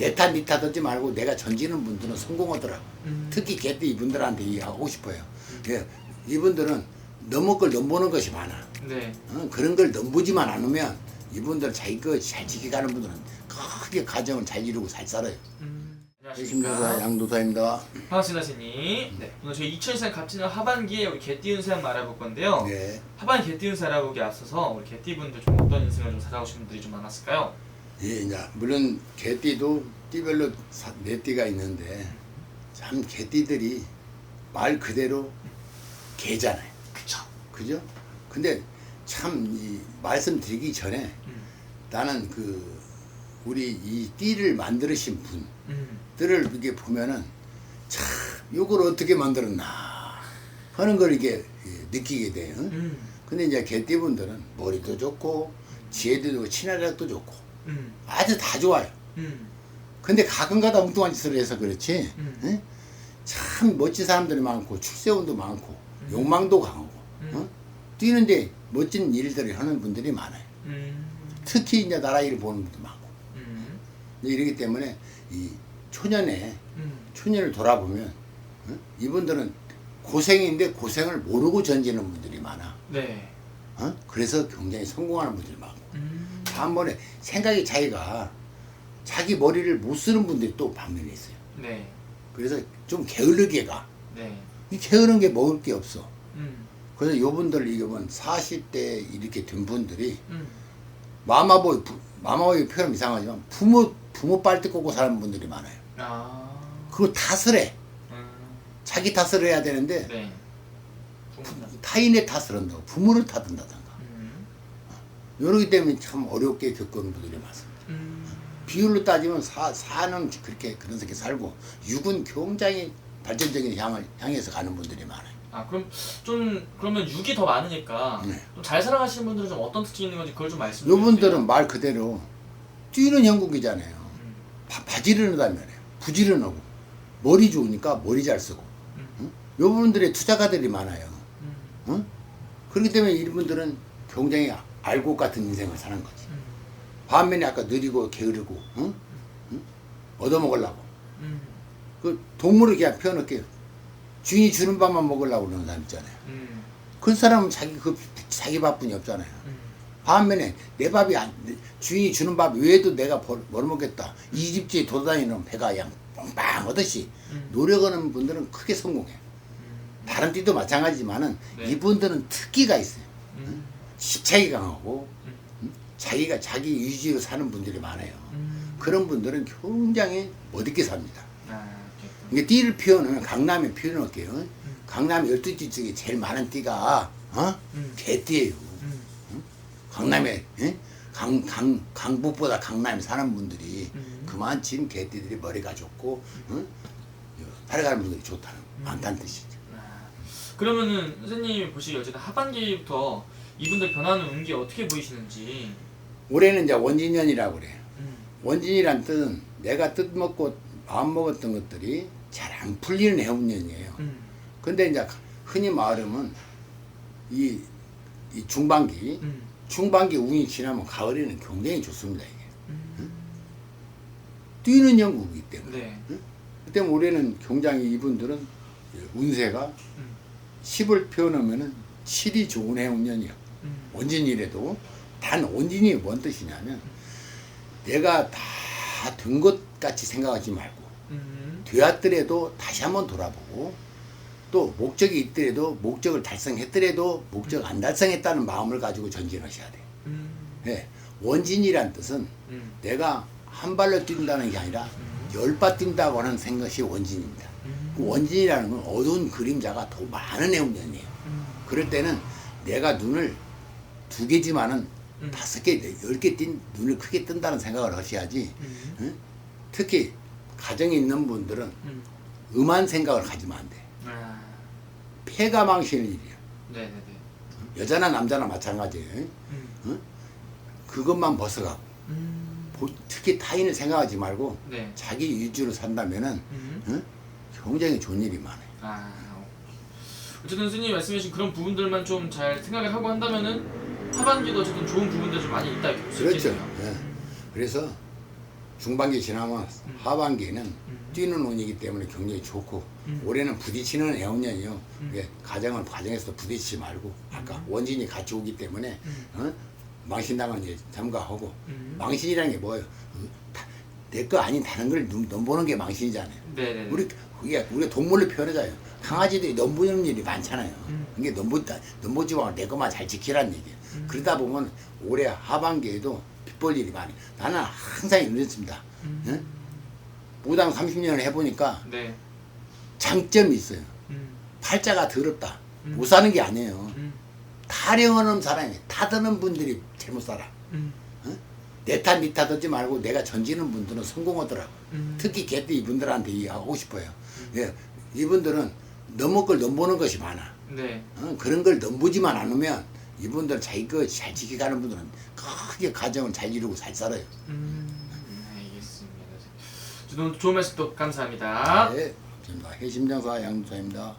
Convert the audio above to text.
내탓 니 탓 하지 말고 내가 전지는 분들은 성공하더라고. 음. 특히 개띠 이분들한테 이야기하고 싶어요. 예, 이분들은 넘을 걸 넘보는 것이 많아. 네. 어, 그런 걸 넘보지만 않으면 이분들 자기 거잘 지켜가는 분들은 크게 가정을 잘 이루고 잘 살아요. 음. 안녕하십니까. 양도사입니다. 반갑습니다, 선생님. 네. 오늘 저희 2024년 갑진년 하반기에 우리 개띠 운세 한번 알아볼 건데요. 네. 하반기 개띠 운세 알아보기 앞서서 우리 개띠 분들 좀 어떤 인생을 좀 살아오신 분들이 좀 많았을까요? 예, 이제 물론 개띠도 띠별로 사- 네 띠가 있는데 참 개띠들이 말 그대로 개잖아요. 그쵸. 그죠? 근데 참 이 말씀드리기 전에 음. 나는 그 우리 이 띠를 만드신 음. 분들을 이렇게 보면은 참 요걸 어떻게 만들었나 하는 걸 이게 예, 느끼게 돼요. 음. 근데 이제 개띠분들은 머리도 좋고 지혜도 좋고 친화력도 좋고 음. 아주 다 좋아요. 음. 근데 가끔가다 엉뚱한 짓을 해서 그렇지. 음. 응? 참 멋진 사람들이 많고 출세운도 많고 욕망도 강하고 음. 어? 뛰는데 멋진 일들을 하는 분들이 많아요. 음. 특히 이제 나라 일을 보는 분도 많고 음. 이러기 때문에 이 초년에 음. 초년을 돌아보면 어? 이분들은 고생인데 고생을 모르고 전지는 분들이 많아. 네. 어? 그래서 굉장히 성공하는 분들이 많고 음. 다음번에 생각이 자기가 자기 머리를 못 쓰는 분들이 또 반면에 있어요. 네. 그래서 좀 게으르게 가. 네. 이 게으른 게 먹을 게 없어. 음. 그래서 요분들 이거면 40대 이렇게 된 분들이 음. 마마보이 부- 마마보이 표현 이상하지만 부모 부모 빨대 꽂고 사는 분들이 많아요. 아. 그거 탓을 해. 음. 자기 탓을 해야 되는데 네. 부모님. 타인의 탓을 한다고 부모를 탓한다던가. 음. 이러기 때문에 참 어렵게 겪는 분들이 많습니다. 음. 비율로 따지면 사, 사는 그렇게 그런 새끼 살고 육은 굉장히 발전적인 향을 향해서 가는 분들이 많아요. 아 그럼 좀 그러면 6이 더 많으니까 네. 좀잘 살아가시는 분들은 좀 어떤 특징이 있는 건지 그걸 좀 말씀해 주세요. 요분들은 말 그대로 뛰는 형국이잖아요. 음. 바, 바지런하다면 부지런하고 머리 좋으니까 머리 잘 쓰고 음. 응? 요분들의 투자가들이 많아요. 음. 응? 그렇기 때문에 이분들은 굉장히 알곡 같은 인생을 사는 거지. 음. 반면에 아까 느리고 게으르고 응? 응? 얻어먹으려고 음. 그 동물을 그냥 표현할게요. 주인이 주는 밥만 먹으려고 그러는 사람 있잖아요. 음. 그 사람은 자기 그 자기 밥뿐이 없잖아요. 음. 반면에 내 밥이 안, 주인이 주는 밥 외에도 내가 벌, 벌어먹겠다. 이 집지에 돌아다니는 배가 그냥 빵빵 하듯이 음. 노력하는 분들은 크게 성공해. 음. 다른 띠도 마찬가지지만은 네. 이분들은 특기가 있어요. 음. 집착이 강하고 음. 응? 자기가 자기 위주로 사는 분들이 많아요. 음. 그런 분들은 굉장히 멋있게 삽니다. 아. 이게 띠를 표현하면 강남에 표현할게요. 강남 12띠 중에 제일 많은 띠가 어? 음. 개띠예요. 음. 강남에 예? 강, 강, 강북보다 강남에 사는 분들이 음. 그만큼 개띠들이 머리가 좋고 어? 살아가는 분들이 좋다는 음. 많다는 뜻이죠. 아. 그러면은 선생님이 보시기 어쨌든 하반기부터 이분들 변하는 운기 어떻게 보이시는지. 올해는 이제 원진년이라고 그래요. 음. 원진이란 뜻은 내가 뜻 먹고 마음 먹었던 것들이 잘 안 풀리는 해운년이에요. 음. 근데 이제 흔히 말하면 이, 이 중반기, 음. 중반기 운이 지나면 가을에는 굉장히 좋습니다, 이게. 음. 뛰는 영국이기 때문에. 네. 그 때문에 올해는 굉장히 이분들은 운세가 음. 10을 표현하면은 7이 좋은 해운년이요. 음. 원진이라도 단 원진이 뭔 뜻이냐면 내가 다 된 것 같이 생각하지 말고 음. 되었더라도 다시 한번 돌아보고 또 목적이 있더라도 목적을 달성했더라도 목적 안 달성했다는 마음을 가지고 전진하셔야 돼요. 음. 예. 원진이란 뜻은 음. 내가 한 발로 뛴다는 게 아니라 열발 뛴다고 하는 생각이 원진입니다. 음. 그 원진이라는 건 어두운 그림자가 더 많은 해운년이에요. 음. 그럴 때는 내가 눈을 두 개지만은 음. 다섯 개, 열 개 띈 눈을 크게 뜬다는 생각을 하셔야지. 음. 응? 특히 가정에 있는 분들은 음. 음한 생각을 가지면 안 돼. 아. 폐가 망칠 일이야. 네네네. 여자나 남자나 마찬가지예요. 음. 그것만 벗어가고 음. 보- 특히 타인을 생각하지 말고 네. 자기 위주로 산다면은 음. 응? 굉장히 좋은 일이 많아요. 아. 어쨌든 스님 말씀해주신 그런 부분들만 좀 잘 생각을 하고 한다면은 하반기도 어쨌든 좋은 부분들 좀 많이 있다 볼수 그렇죠. 있겠네요. 예. 그래서 중반기 지나면 하반기에는 음. 뛰는 운이기 때문에 굉장히 좋고 음. 올해는 부딪히는 애운년이요. 음. 이게 가정은 가정에서 부딪히지 말고 아까 원진이 같이 오기 때문에 음. 어? 망신당은 이제 삼가하고 음. 망신이라는 게 뭐예요? 내 거 아닌 다른 걸 눈, 넘보는 게 망신이잖아요. 네네. 우리 그게 우리가 동물로 표현하잖아요. 강아지들이 넘보는 일이 많잖아요. 음. 이게 넘보다 넘보지만 내 것만 잘 지키라는 얘기예요. 음. 그러다 보면 올해 하반기에도 빚볼 일이 많이. 나는 항상 이랬습니다. 음. 응? 무당 30년을 해보니까 네. 장점이 있어요. 음. 팔자가 더럽다. 음. 못 사는 게 아니에요. 음. 타령하는 사람이 타드는 분들이 잘못 살아. 음. 내 탓, 니 탓하지 말고 내가 전지는 분들은 성공하더라고. 음. 특히 개띠 이분들한테 이야기하고 싶어요. 예, 이분들은 넘을 걸 넘보는 것이 많아. 네. 어, 그런 걸 넘보지만 않으면 이분들 자기 거잘 지켜가는 분들은 크게 가정을 잘 이루고 잘 살아요. 음. 알겠습니다. 좋은 말씀 또 감사합니다. 네, 감사합니다. 해심장사 양조사입니다.